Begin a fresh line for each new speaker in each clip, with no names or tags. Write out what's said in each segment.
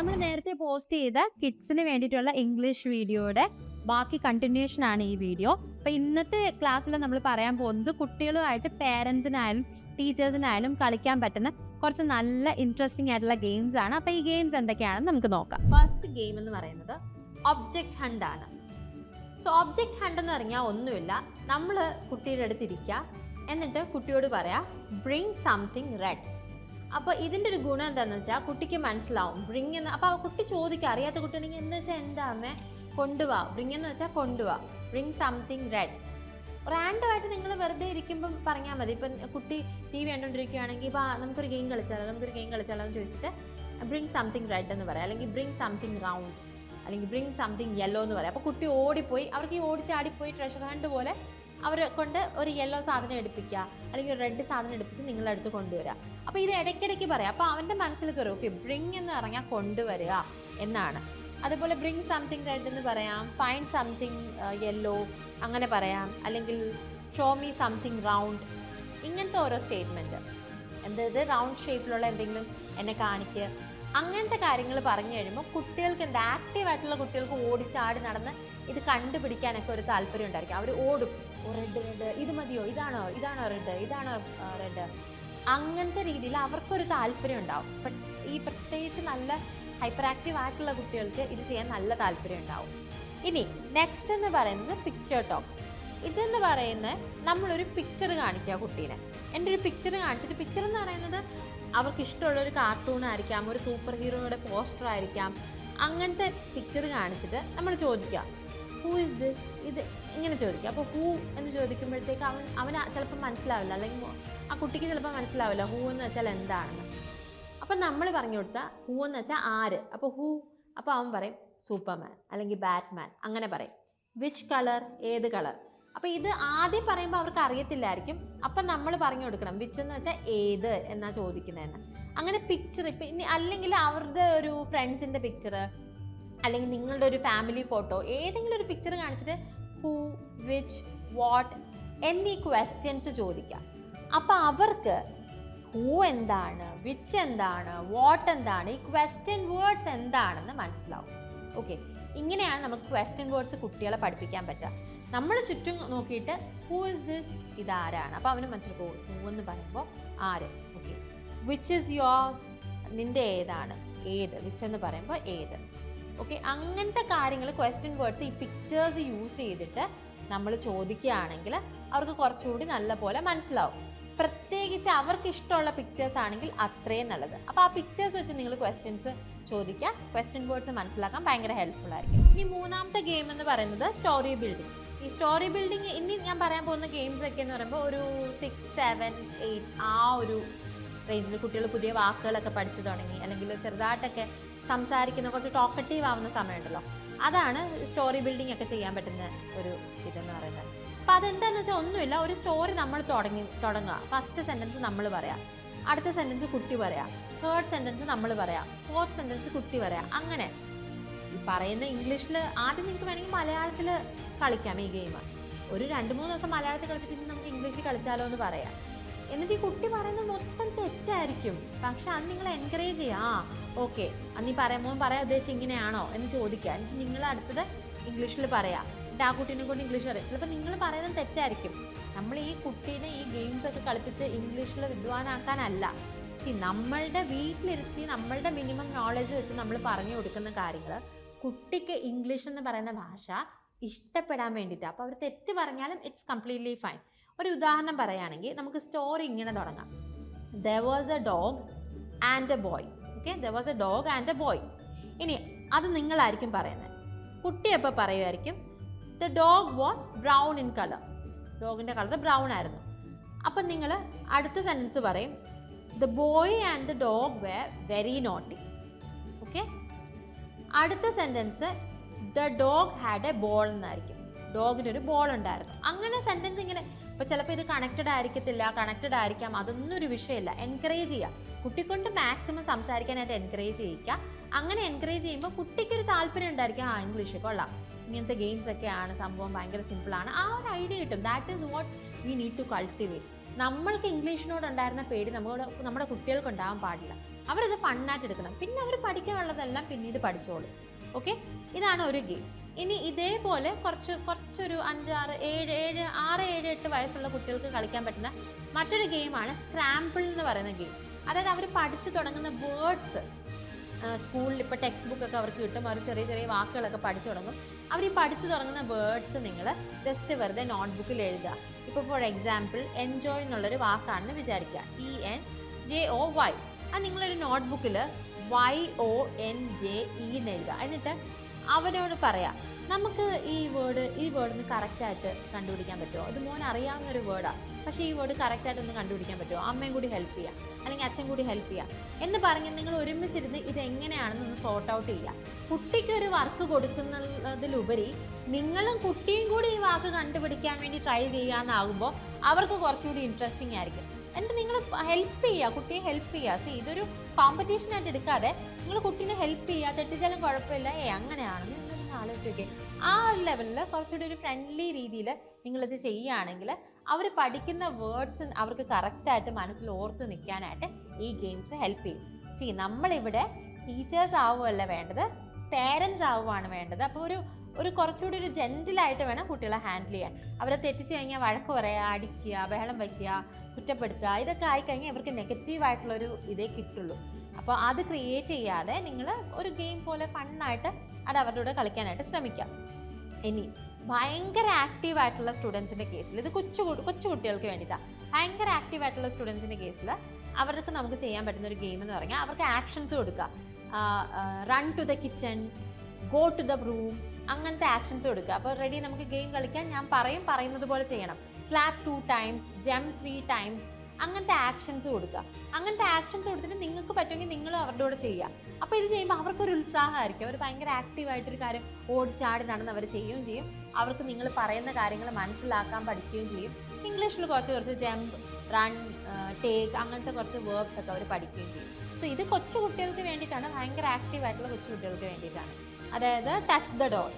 നമ്മൾ നേരത്തെ പോസ്റ്റ് ചെയ്ത കിഡ്സിന് വേണ്ടിയിട്ടുള്ള ഇംഗ്ലീഷ് വീഡിയോയുടെ ബാക്കി കണ്ടിന്യൂഷൻ ആണ് ഈ വീഡിയോ അപ്പൊ ഇന്നത്തെ ക്ലാസ്സിൽ നമ്മൾ പറയാൻ പോകുന്നത് കുട്ടികളുമായിട്ട് പേരൻസിനായാലും ടീച്ചേഴ്സിനായാലും കളിക്കാൻ പറ്റുന്ന കുറച്ച് നല്ല ഇൻട്രസ്റ്റിംഗ് ആയിട്ടുള്ള ഗെയിംസ് ആണ്. അപ്പൊ ഈ ഗെയിംസ് എന്തൊക്കെയാണെന്ന് നമുക്ക് നോക്കാം. ഫസ്റ്റ് ഗെയിം എന്ന് പറയുന്നത് ഒബ്ജക്റ്റ് ഹണ്ട് ആണ്. സോ ഒബ്ജക്റ്റ് ഹണ്ട് എന്ന് പറഞ്ഞാൽ ഒന്നുമില്ല. നമ്മൾ കുട്ടിയുടെ അടുത്ത് ഇരിക്കുക. എന്നിട്ട് കുട്ടിയോട് പറയാം ബ്രിങ് സംതിങ് റെഡ് അപ്പോൾ ഇതിന്റെ ഒരു ഗുണം എന്താണെന്ന് വെച്ചാൽ കുട്ടിക്ക് മനസ്സിലാവും. ബ്രിങ് എന്ന് അപ്പോൾ കുട്ടി ചോദിക്കുക അറിയാത്ത കുട്ടിയാണെങ്കിൽ എന്താ വെച്ചാൽ എന്താ അമ്മേ? കൊണ്ടുവാ. ബ്രിങ് എന്ന് വെച്ചാൽ കൊണ്ടുവാ. ബ്രിങ് സംതിങ് റെഡ് റാൻഡമായിട്ട് നിങ്ങൾ വെറുതെ ഇരിക്കുമ്പം പറഞ്ഞാൽ മതി. ഇപ്പം കുട്ടി ടി വി കണ്ടുകൊണ്ടിരിക്കുകയാണെങ്കിൽ ഇപ്പോൾ നമുക്കൊരു ഗെയിം കളിച്ചാലോ നമുക്കൊരു ഗെയിം കളിച്ചാലോ എന്ന് ചോദിച്ചിട്ട് ബ്രിങ് സംതിങ് റെഡ് എന്ന് പറയാം. അല്ലെങ്കിൽ ബ്രിങ് സംതിങ് റൗണ്ട് അല്ലെങ്കിൽ ബ്രിങ് സംതിങ് യെല്ലോ എന്ന് പറയാം. അപ്പോൾ കുട്ടി ഓടിപ്പോയി. അവർക്ക് ഈ ഓടിച്ചാടിപ്പോയി ട്രഷർ ഹണ്ട് പോലെ അവരെ കൊണ്ട് ഒരു യെല്ലോ സാധനം എടുപ്പിക്കുക. അല്ലെങ്കിൽ റെഡ് സാധനം എടുപ്പിച്ച് നിങ്ങളുടെ അടുത്ത് കൊണ്ടുവരിക അപ്പോൾ ഇത് ഇടയ്ക്കിടയ്ക്ക് പറയാം. അപ്പോൾ അവന്റെ മനസ്സിൽ കയറും ഓക്കെ ബ്രിങ് എന്ന് പറഞ്ഞാൽ കൊണ്ടുവരിക എന്നാണ്. അതുപോലെ ബ്രിങ് സംതിങ് റെഡ് എന്ന് പറയാം ഫൈൻ സംതിങ് യെല്ലോ അങ്ങനെ പറയാം. അല്ലെങ്കിൽ ഷോ മീ സംതിങ് റൗണ്ട് ഇങ്ങനത്തെ ഓരോ സ്റ്റേറ്റ്മെന്റ് അതായത് റൗണ്ട് ഷേപ്പിലുള്ള എന്തെങ്കിലും എന്നെ കാണിക്ക്. അങ്ങനത്തെ കാര്യങ്ങൾ പറഞ്ഞു കഴിയുമ്പോൾ കുട്ടികൾക്ക് എന്താ ആക്റ്റീവ് ആയിട്ടുള്ള കുട്ടികൾക്ക് ഓടിച്ചാടി നടന്ന് ഇത് കണ്ടുപിടിക്കാനൊക്കെ ഒരു താല്പര്യം ഉണ്ടായിരിക്കും. അവർ ഓടും. റെഡ് റെഡ് ഇത് മതിയോ? ഇതാണോ? ഇതാണോ റെഡ് ഇതാണോ റെഡ് അങ്ങനത്തെ രീതിയിൽ അവർക്കൊരു താല്പര്യം ഉണ്ടാവും. ഈ പ്രത്യേകിച്ച് നല്ല ഹൈപ്പർ ആക്റ്റീവ് ആയിട്ടുള്ള കുട്ടികൾക്ക് ഇത് ചെയ്യാൻ നല്ല താല്പര്യം ഉണ്ടാവും. ഇനി നെക്സ്റ്റ് എന്ന് പറയുന്നത് പിക്ചർ ടോക്ക് ഇതെന്ന് പറയുന്നത് നമ്മളൊരു പിക്ചർ കാണിക്കുക കുട്ടീനെ. എന്റെ ഒരു പിക്ചർ കാണിച്ചിട്ട് പിക്ചർ എന്ന് പറയുന്നത് അവർക്ക് ഇഷ്ടമുള്ള ഒരു കാർട്ടൂൺ ആയിരിക്കാം ഒരു സൂപ്പർ ഹീറോയുടെ പോസ്റ്റർ ആയിരിക്കാം. അങ്ങനത്തെ പിക്ചർ കാണിച്ചിട്ട് നമ്മൾ ചോദിക്കുക ഹൂ ഇസ് ദിസ് ഇത് ഇങ്ങനെ ചോദിക്കുക അപ്പോൾ ഹൂ എന്ന് ചോദിക്കുമ്പോഴത്തേക്ക് അവൻ അവൻ ചിലപ്പോൾ മനസ്സിലാവില്ല. അല്ലെങ്കിൽ ആ കുട്ടിക്ക് ചിലപ്പോൾ മനസ്സിലാവില്ല ഹൂ എന്ന് വെച്ചാൽ എന്താണെന്ന്. അപ്പം നമ്മൾ പറഞ്ഞു കൊടുത്ത ഹൂ എന്ന് വെച്ചാൽ ആര്? അപ്പോൾ ഹൂ അപ്പോൾ അവൻ പറയും സൂപ്പർമാൻ അല്ലെങ്കിൽ ബാറ്റ്മാൻ. അങ്ങനെ പറയും. വിച്ച് കളർ ഏത് കളർ അപ്പോൾ ഇത് ആദ്യം പറയുമ്പോൾ അവർക്ക് അറിയത്തില്ലായിരിക്കും. അപ്പം നമ്മൾ പറഞ്ഞു കൊടുക്കണം. വിച്ച് എന്ന് വെച്ചാൽ ഏത് എന്നാ ചോദിക്കുന്നതെന്ന്. അങ്ങനെ പിക്ചർ ഇപ്പം ഇനി അല്ലെങ്കിൽ അവരുടെ ഒരു ഫ്രണ്ട്സിന്റെ പിക്ചർ അല്ലെങ്കിൽ നിങ്ങളുടെ ഒരു ഫാമിലി ഫോട്ടോ ഏതെങ്കിലും ഒരു പിക്ചർ കാണിച്ചിട്ട് ഹൂ വിച്ച് വാട്ട് എന്നീ ക്വസ്റ്റ്യൻസ് ചോദിക്കാം. അപ്പോൾ അവർക്ക് ഹൂ എന്താണ് വിച്ച് എന്താണ് വാട്ട് എന്താണ് ഈ ക്വസ്റ്റ്യൻ വേർഡ്സ് എന്താണെന്ന് മനസ്സിലാവും. ഓക്കെ ഇങ്ങനെയാണ് നമുക്ക് ക്വസ്റ്റ്യൻ വേർഡ്സ് കുട്ടികളെ പഠിപ്പിക്കാൻ പറ്റുക. നമ്മൾ ചുറ്റും നോക്കിയിട്ട് ഹൂ ഇസ് ദിസ് ഇതാരാണ്? അപ്പോൾ അവന് മനസ്സിലാക്കും ഹൂ എന്ന് പറയുമ്പോൾ ആര്? ഓക്കെ വിച്ച് ഇസ് യോസ് നിന്റെ ഏതാണ്? ഏത്? വിച്ച് എന്ന് പറയുമ്പോൾ ഏത്? ഓക്കെ അങ്ങനത്തെ കാര്യങ്ങൾ ക്വസ്റ്റ്യൻ വേർഡ്സ് ഈ പിക്ചേഴ്സ് യൂസ് ചെയ്തിട്ട് നമ്മൾ ചോദിക്കുകയാണെങ്കിൽ അവർക്ക് കുറച്ചുകൂടി നല്ല പോലെ മനസ്സിലാവും. പ്രത്യേകിച്ച് അവർക്ക് ഇഷ്ടമുള്ള പിക്ചേഴ്സ് ആണെങ്കിൽ അത്രയും നല്ലത്. അപ്പോൾ ആ പിക്ചേഴ്സ് വെച്ച് നിങ്ങൾ ക്വസ്റ്റ്യൻസ് ചോദിക്കുക. ക്വസ്റ്റ്യൻ വേർഡ്സ് മനസ്സിലാക്കാൻ ഭയങ്കര ഹെൽപ്ഫുൾ ആയിരിക്കും. ഇനി മൂന്നാമത്തെ ഗെയിം എന്ന് പറയുന്നത് സ്റ്റോറി ബിൽഡിംഗ് ഈ സ്റ്റോറി ബിൽഡിംഗ് ഇനി ഞാൻ പറയാൻ പോകുന്ന ഗെയിംസ് ഒക്കെ എന്ന് പറയുമ്പോൾ ഒരു സിക്സ് സെവൻ എയ്റ്റ് ആ ഒരു റേഞ്ചിൽ കുട്ടികൾ പുതിയ വാക്കുകളൊക്കെ പഠിച്ചു തുടങ്ങി അല്ലെങ്കിൽ ചെറുതായിട്ടൊക്കെ സംസാരിക്കുന്ന കുറച്ച് ടോക്കറ്റീവ് ആവുന്ന സമയമുണ്ടല്ലോ. അതാണ് സ്റ്റോറി ബിൽഡിംഗ് ഒക്കെ ചെയ്യാൻ പറ്റുന്ന ഒരു ഇതെന്ന് പറയുന്നത്. അപ്പം അതെന്താണെന്ന് വെച്ചാൽ ഒന്നുമില്ല ഒരു സ്റ്റോറി നമ്മൾ തുടങ്ങി തുടങ്ങുക. ഫസ്റ്റ് സെന്റൻസ് നമ്മൾ പറയാം. അടുത്ത സെന്റൻസ് കുട്ടി പറയാം. തേർഡ് സെന്റൻസ് നമ്മൾ പറയാം. ഫോർത്ത് സെന്റൻസ് കുട്ടി പറയാം. അങ്ങനെ. ഈ പറയുന്ന ഇംഗ്ലീഷിൽ ആദ്യം നിങ്ങൾക്ക് വേണമെങ്കിൽ മലയാളത്തിൽ കളിക്കാം ഈ ഗെയിം ഒരു രണ്ട് മൂന്ന് ദിവസം മലയാളത്തിൽ കളിച്ചിട്ട് നമുക്ക് ഇംഗ്ലീഷിൽ കളിച്ചാലോ എന്ന് പറയാം. എന്നിട്ട് ഈ കുട്ടി പറയുന്നത് മൊത്തം തെറ്റായിരിക്കും. പക്ഷെ അത് നിങ്ങൾ എൻകറേജ് ചെയ്യുക ആ ഓക്കെ അന്ന് പറയുമ്പോൾ പറയാൻ ഉദ്ദേശം ഇങ്ങനെയാണോ എന്ന് ചോദിക്കുക. എന്നിട്ട് നിങ്ങൾ അടുത്തത് ഇംഗ്ലീഷിൽ പറയാം. എന്നിട്ട് ആ കുട്ടീനെ കൊണ്ട് ഇംഗ്ലീഷ് പറയാം. ചിലപ്പോൾ നിങ്ങൾ പറയുന്നത് തെറ്റായിരിക്കും. നമ്മൾ ഈ കുട്ടീനെ ഈ ഗെയിംസ് ഒക്കെ കളിപ്പിച്ച് ഇംഗ്ലീഷിൽ വിദ്വാനാക്കാനല്ല. See, നമ്മളുടെ വീട്ടിലിരുത്തി നമ്മളുടെ മിനിമം നോളജ് വെച്ച് നമ്മൾ പറഞ്ഞു കൊടുക്കുന്ന കാര്യങ്ങൾ കുട്ടിക്ക് ഇംഗ്ലീഷ് എന്ന് പറയുന്ന ഭാഷ ഇഷ്ടപ്പെടാൻ വേണ്ടിയിട്ട്. അപ്പോൾ അവർ തെറ്റ് പറഞ്ഞാലും ഇറ്റ്സ് കംപ്ലീറ്റ്ലി ഫൈൻ ഒരു ഉദാഹരണം പറയുകയാണെങ്കിൽ നമുക്ക് സ്റ്റോറി ഇങ്ങനെ തുടങ്ങാം. There was a dog and a boy okay there was a dog and a boy ഇനി അത് നിങ്ങളായിരിക്കും പറയുന്നത് കുട്ടി അപ്പോൾ പറയുമായിരിക്കും the dog was brown in colour ഡോഗിന്റെ colour brown ആയിരുന്നു. അപ്പം നിങ്ങൾ അടുത്ത സെന്റൻസ് പറയും. The boy and the dog were very naughty okay അടുത്ത sentence the dog had a ball എന്നായിരിക്കും. ഡോഗിന്റെ ഒരു ബോൾ ഉണ്ടായിരുന്നു. അങ്ങനെ സെന്റൻസ് ഇങ്ങനെ ഇപ്പോൾ ചിലപ്പോൾ ഇത് കണക്റ്റഡ് ആയിരിക്കത്തില്ല കണക്റ്റഡ് ആയിരിക്കാം അതൊന്നും ഒരു വിഷയമില്ല എൻകറേജ് ചെയ്യുക കുട്ടിക്കൊണ്ട് മാക്സിമം സംസാരിക്കാനായിട്ട് എൻകറേജ് ചെയ്യിക്കുക അങ്ങനെ എൻകറേജ് ചെയ്യുമ്പോൾ കുട്ടിക്കൊരു താല്പര്യം ഉണ്ടായിരിക്കും. ആ ഇംഗ്ലീഷ് കൊള്ളാം. ഇങ്ങനത്തെ ഗെയിംസ് ഒക്കെയാണ് സംഭവം ഭയങ്കര സിമ്പിളാണ് ആ ഒരു ഐഡിയ കിട്ടും. That is what we need to cultivate നമ്മൾക്ക് ഇംഗ്ലീഷിനോട് ഉണ്ടായിരുന്ന പേടി നമ്മളോട് നമ്മുടെ കുട്ടികൾക്ക് ഉണ്ടാവാൻ പാടില്ല. അവരത് ഫണ്ണായിട്ട് എടുക്കണം. പിന്നെ അവർ പഠിക്കാനുള്ളതെല്ലാം പിന്നീട് പഠിച്ചോളും. ഓക്കെ ഇതാണ് ഒരു ഗെയിം ഇനി ഇതേപോലെ കുറച്ച് കുറച്ചൊരു അഞ്ചാറ് ഏഴ് ഏഴ് എട്ട് വയസ്സുള്ള കുട്ടികൾക്ക് കളിക്കാൻ പറ്റുന്ന മറ്റൊരു ഗെയിമാണ് സ്ക്രാമ്പിൾ എന്ന് പറയുന്ന ഗെയിം. അതായത് അവർ പഠിച്ചു തുടങ്ങുന്ന വേർഡ്സ് സ്കൂളിൽ ഇപ്പോൾ ടെക്സ്റ്റ് ബുക്കൊക്കെ അവർക്ക് കിട്ടും. അവർ ചെറിയ ചെറിയ വാക്കുകളൊക്കെ പഠിച്ചു തുടങ്ങും. അവർ ഈ പഠിച്ചു തുടങ്ങുന്ന വേർഡ്സ് നിങ്ങൾ ജസ്റ്റ് വെറുതെ നോട്ട്ബുക്കിൽ എഴുതുക. ഇപ്പോൾ ഫോർ എക്സാമ്പിൾ എൻജോയ് എന്നുള്ളൊരു വാക്കാണെന്ന് വിചാരിക്കുക. E N J O Y അത് നിങ്ങളൊരു നോട്ട്ബുക്കിൽ Y O N J E എന്ന് എഴുതുക. എന്നിട്ട് അവനോട് പറയാം നമുക്ക് ഈ വേർഡ് ഈ വേർഡിന് കറക്റ്റായിട്ട് കണ്ടുപിടിക്കാൻ പറ്റുമോ? അത് മോൻ അറിയാവുന്ന ഒരു വേർഡാണ് പക്ഷേ ഈ വേർഡ് കറക്റ്റായിട്ട് ഒന്ന് കണ്ടുപിടിക്കാൻ പറ്റുമോ? അമ്മയും കൂടി ഹെൽപ്പ് ചെയ്യാം. അല്ലെങ്കിൽ അച്ഛൻ കൂടി ഹെൽപ്പ് ചെയ്യാം. എന്ന് പറഞ്ഞ് നിങ്ങൾ ഒരുമിച്ചിരുന്ന് ഇത് എങ്ങനെയാണെന്നൊന്ന് സോർട്ട് ഔട്ട് ചെയ്യുക കുട്ടിക്ക് ഒരു വർക്ക് കൊടുക്കുന്നതിലുപരി നിങ്ങളും കുട്ടിയും കൂടി ഈ വാക്ക് കണ്ടുപിടിക്കാൻ വേണ്ടി ട്രൈ ചെയ്യാമെന്നാകുമ്പോൾ അവർക്ക് കുറച്ചുകൂടി ഇൻട്രസ്റ്റിംഗ് ആയിരിക്കും. എന്നിട്ട് നിങ്ങൾ ഹെൽപ്പ് ചെയ്യുക കുട്ടിയെ ഹെൽപ്പ് ചെയ്യുക. സി ഇതൊരു കോമ്പറ്റീഷനായിട്ട് എടുക്കാതെ നിങ്ങൾ കുട്ടീനെ ഹെൽപ്പ് ചെയ്യുക. തെറ്റിച്ചാലും കുഴപ്പമില്ല. ഏ അങ്ങനെയാണെന്ന് നിങ്ങളൊന്ന് ആലോചിച്ച് നോക്കിയേ. ആ ഒരു ലെവലിൽ കുറച്ചുകൂടി ഒരു ഫ്രണ്ട്ലി രീതിയിൽ നിങ്ങളിത് ചെയ്യുകയാണെങ്കിൽ അവർ പഠിക്കുന്ന വേർഡ്സ് അവർക്ക് കറക്റ്റായിട്ട് മനസ്സിൽ ഓർത്ത് നിൽക്കാനായിട്ട് ഈ ഗെയിംസ് ഹെൽപ്പ് ചെയ്യും. സി നമ്മളിവിടെ ടീച്ചേഴ്സ് ആവുകയല്ല വേണ്ടത് പേരൻസ് ആവുകയാണ് വേണ്ടത്. അപ്പോൾ ഒരു ഒരു കുറച്ചുകൂടി ഒരു ജെന്റിലായിട്ട് വേണം കുട്ടികളെ ഹാൻഡിൽ ചെയ്യാൻ. അവരെ തെറ്റിച്ച് കഴിഞ്ഞാൽ വഴക്ക് പറയുക അടിക്കുക ബഹളം വയ്ക്കുക കുറ്റപ്പെടുത്തുക ഇതൊക്കെ ആയിക്കഴിഞ്ഞാൽ ഇവർക്ക് നെഗറ്റീവായിട്ടുള്ളൊരു ഇതേ കിട്ടുള്ളൂ. അപ്പോൾ അത് ക്രിയേറ്റ് ചെയ്യാതെ നിങ്ങൾ ഒരു ഗെയിം പോലെ ഫണ്ണായിട്ട് അത് അവരുടെ കൂടെ കളിക്കാനായിട്ട് ശ്രമിക്കാം. ഇനി ഭയങ്കര ആക്റ്റീവ് ആയിട്ടുള്ള സ്റ്റുഡൻസിന്റെ കേസിൽ ഇത് കൊച്ചു കൊച്ചു കുട്ടികൾക്ക് വേണ്ടിയിട്ടാണ് ഭയങ്കര ആക്റ്റീവ് ആയിട്ടുള്ള സ്റ്റുഡൻസിന്റെ കേസിൽ അവർക്ക് നമുക്ക് ചെയ്യാൻ പറ്റുന്ന ഒരു ഗെയിം എന്ന് പറഞ്ഞാൽ അവർക്ക് ആക്ഷൻസ് കൊടുക്കുക run to the kitchen go to the room അങ്ങനത്തെ ആക്ഷൻസ് കൊടുക്കുക അപ്പോൾ റെഡി നമുക്ക് ഗെയിം കളിക്കാൻ ഞാൻ പറയും പറയുന്നത് പോലെ ചെയ്യണം. Clap two times jump three times അങ്ങനത്തെ ആക്ഷൻസ് കൊടുക്കുക. അങ്ങനത്തെ ആക്ഷൻസ് കൊടുത്തിട്ട് നിങ്ങൾക്ക് പറ്റുമെങ്കിൽ നിങ്ങളും അവരുടെ കൂടെ ചെയ്യുക. അപ്പോൾ ഇത് ചെയ്യുമ്പോൾ അവർക്കൊരു ഉത്സാഹമായിരിക്കും. അവർ ഭയങ്കര ആക്റ്റീവായിട്ടൊരു കാര്യം ഓടിച്ചാടി നടന്ന് അവർ ചെയ്യുകയും ചെയ്യും. അവർക്ക് നിങ്ങൾ പറയുന്ന കാര്യങ്ങൾ മനസ്സിലാക്കാൻ പഠിക്കുകയും ചെയ്യും. ഇംഗ്ലീഷിൽ കുറച്ച് കുറച്ച് ജമ്പ് റൺ ടേക്ക് അങ്ങനത്തെ കുറച്ച് വേർബ്സ് ഒക്കെ അവർ പഠിക്കുകയും ചെയ്യും. സോ ഇത് കൊച്ചു കുട്ടികൾക്ക് വേണ്ടിയിട്ടാണ്. ഭയങ്കര ആക്റ്റീവ് ആയിട്ടുള്ള കൊച്ചു കുട്ടികൾക്ക് വേണ്ടിയിട്ടാണ്. അതായത് ടച്ച് ദ ഡോർ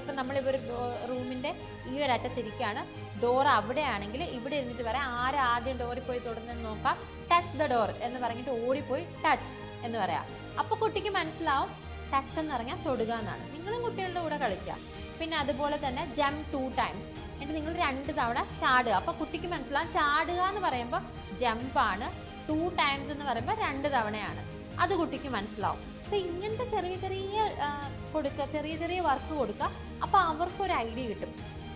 ഇപ്പം നമ്മളിപ്പോൾ ഒരു റൂമിന്റെ ഈ ഒരു അറ്റത്തിരിക്കുകയാണ് ഡോർ അവിടെയാണെങ്കിൽ ഇവിടെ ഇരുന്നിട്ട് പറയാം ആരാ ആദ്യം ഡോറിൽ പോയി തൊടുന്നെന്ന് നോക്കാം. ടച്ച് ദ ഡോർ എന്ന് പറഞ്ഞിട്ട് ഓടിപ്പോയി ടച്ച് എന്ന് പറയാം. അപ്പോൾ കുട്ടിക്ക് മനസ്സിലാവും ടച്ച് എന്ന് പറഞ്ഞാൽ തൊടുക എന്നാണ്. നിങ്ങളും കുട്ടികളുടെ കൂടെ കളിക്കുക. പിന്നെ അതുപോലെ തന്നെ ജം ടു ടൈംസ് എന്നിട്ട് നിങ്ങൾ രണ്ട് തവണ ചാടുക. അപ്പോൾ കുട്ടിക്ക് മനസ്സിലാവും ചാടുക എന്ന് പറയുമ്പോൾ ജമ്പാണ് ടു ടൈംസ് എന്ന് പറയുമ്പോൾ രണ്ട് തവണയാണ്. അത് കുട്ടിക്ക് മനസ്സിലാവും. സോ ഇങ്ങനത്തെ ചെറിയ ചെറിയ കൊടുക്കുക ചെറിയ ചെറിയ വർക്ക് കൊടുക്കുക. അപ്പോൾ അവർക്കൊരു ഐഡിയ കിട്ടും.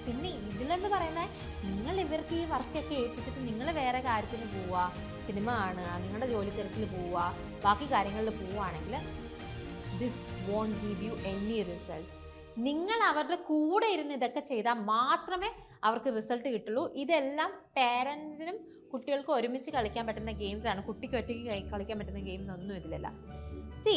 പിന്നെ ഇതിലെന്ന് പറയുന്നത് നിങ്ങൾ ഇവർക്ക് ഈ വർക്കൊക്കെ ഏൽപ്പിച്ചിട്ട് നിങ്ങൾ വേറെ കാര്യത്തിന് പോവുക സിനിമ കാണുക നിങ്ങളുടെ ജോലി തിരക്കിൽ പോവുക ബാക്കി കാര്യങ്ങളിൽ പോവുകയാണെങ്കിൽ this won't give you any result നിങ്ങൾ അവരുടെ കൂടെ ഇരുന്ന് ഇതൊക്കെ ചെയ്താൽ മാത്രമേ അവർക്ക് റിസൾട്ട് കിട്ടുള്ളൂ. ഇതെല്ലാം പേരൻസിനും കുട്ടികൾക്കും ഒരുമിച്ച് കളിക്കാൻ പറ്റുന്ന ഗെയിംസാണ് കുട്ടിക്ക് ഒറ്റയ്ക്ക് കളിക്കാൻ പറ്റുന്ന ഗെയിംസ് ഒന്നും ഇതിലല്ല. സി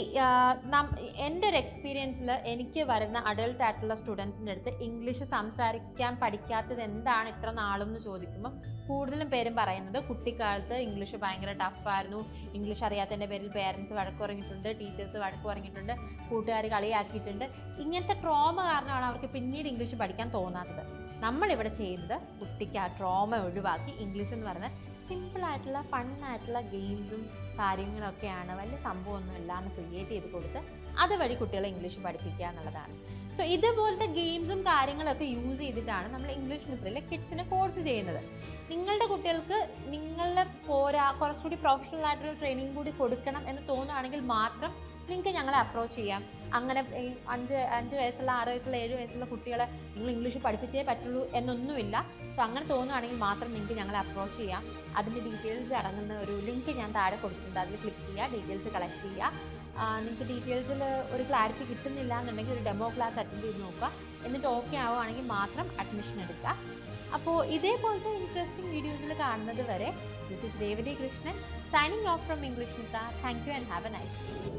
എന്റെ ഒരു എക്സ്പീരിയൻസിൽ എനിക്ക് വരുന്ന അഡൾട്ട് ആയിട്ടുള്ള സ്റ്റുഡൻസിന്റെ അടുത്ത് ഇംഗ്ലീഷ് സംസാരിക്കാൻ പഠിക്കാത്തത് എന്താണ് ഇത്ര നാളും എന്ന് ചോദിക്കുമ്പോൾ കൂടുതലും പേരും പറയുന്നത് കുട്ടിക്കാലത്ത് ഇംഗ്ലീഷ് ഭയങ്കര ടഫായിരുന്നു ഇംഗ്ലീഷ് അറിയാത്തതിന്റെ പേരിൽ പേരൻസ് വഴക്കുറങ്ങിയിട്ടുണ്ട് ടീച്ചേഴ്സ് വഴക്കുറങ്ങിയിട്ടുണ്ട് കൂട്ടുകാർ കളിയാക്കിയിട്ടുണ്ട്. ഇങ്ങനത്തെ ട്രോമ കാരണമാണ് അവർക്ക് പിന്നീട് ഇംഗ്ലീഷ് പഠിക്കാൻ തോന്നാത്തത്. നമ്മളിവിടെ ചെയ്യുന്നത് കുട്ടിക്ക് ആ ട്രോമ ഒഴിവാക്കി ഇംഗ്ലീഷ് എന്ന് പറഞ്ഞാൽ സിമ്പിളായിട്ടുള്ള ഫണ്ണായിട്ടുള്ള ഗെയിംസും കാര്യങ്ങളൊക്കെയാണ് വലിയ സംഭവമൊന്നും ഇല്ലാന്ന് ക്രിയേറ്റ് ചെയ്ത് കൊടുത്ത് അതുവഴി കുട്ടികളെ ഇംഗ്ലീഷ് പഠിപ്പിക്കുക എന്നുള്ളതാണ്. സോ ഇതുപോലത്തെ ഗെയിംസും കാര്യങ്ങളൊക്കെ യൂസ് ചെയ്തിട്ടാണ് നമ്മൾ ഇംഗ്ലീഷ് മിത്രയിലെ കിഡ്സിനെ കോഴ്സ് ചെയ്യുന്നത്. നിങ്ങളുടെ കുട്ടികൾക്ക് നിങ്ങളുടെ പോരാ കുറച്ചുകൂടി പ്രൊഫഷണൽ ആയിട്ടുള്ള ട്രെയിനിങ് കൂടി കൊടുക്കണം എന്ന് തോന്നുകയാണെങ്കിൽ മാത്രം നിങ്ങൾക്ക് ഞങ്ങളെ അപ്രോച്ച് ചെയ്യാം. അങ്ങനെ ഈ അഞ്ച് അഞ്ച് വയസ്സുള്ള ആറ് വയസ്സുള്ള ഏഴ് വയസ്സുള്ള കുട്ടികളെ നിങ്ങൾ ഇംഗ്ലീഷ് പഠിപ്പിച്ചേ പറ്റുള്ളൂ എന്നൊന്നുമില്ല. സോ അങ്ങനെ തോന്നുകയാണെങ്കിൽ മാത്രം നിങ്ങൾക്ക് ഞങ്ങളെ അപ്രോച്ച് ചെയ്യാം. അതിന്റെ ഡീറ്റെയിൽസ് അടങ്ങുന്ന ഒരു ലിങ്ക് ഞാൻ താഴെ കൊടുത്തിട്ടുണ്ട്. അതിൽ ക്ലിക്ക് ചെയ്യുക ഡീറ്റെയിൽസ് കളക്ട് ചെയ്യുക. നിങ്ങൾക്ക് ഡീറ്റെയിൽസിൽ ഒരു ക്ലാരിറ്റി കിട്ടുന്നില്ല എന്നുണ്ടെങ്കിൽ ഒരു ഡെമോ ക്ലാസ് അറ്റൻഡ് ചെയ്ത് നോക്കുക. എന്നിട്ട് ഓക്കെ ആവുകയാണെങ്കിൽ മാത്രം അഡ്മിഷൻ എടുക്കുക. അപ്പോൾ ഇതേപോലത്തെ ഇൻട്രസ്റ്റിംഗ് വീഡിയോസിൽ കാണുന്നത് വരെ this is Revathi Krishnan signing off from English Mitra thank you and have a nice day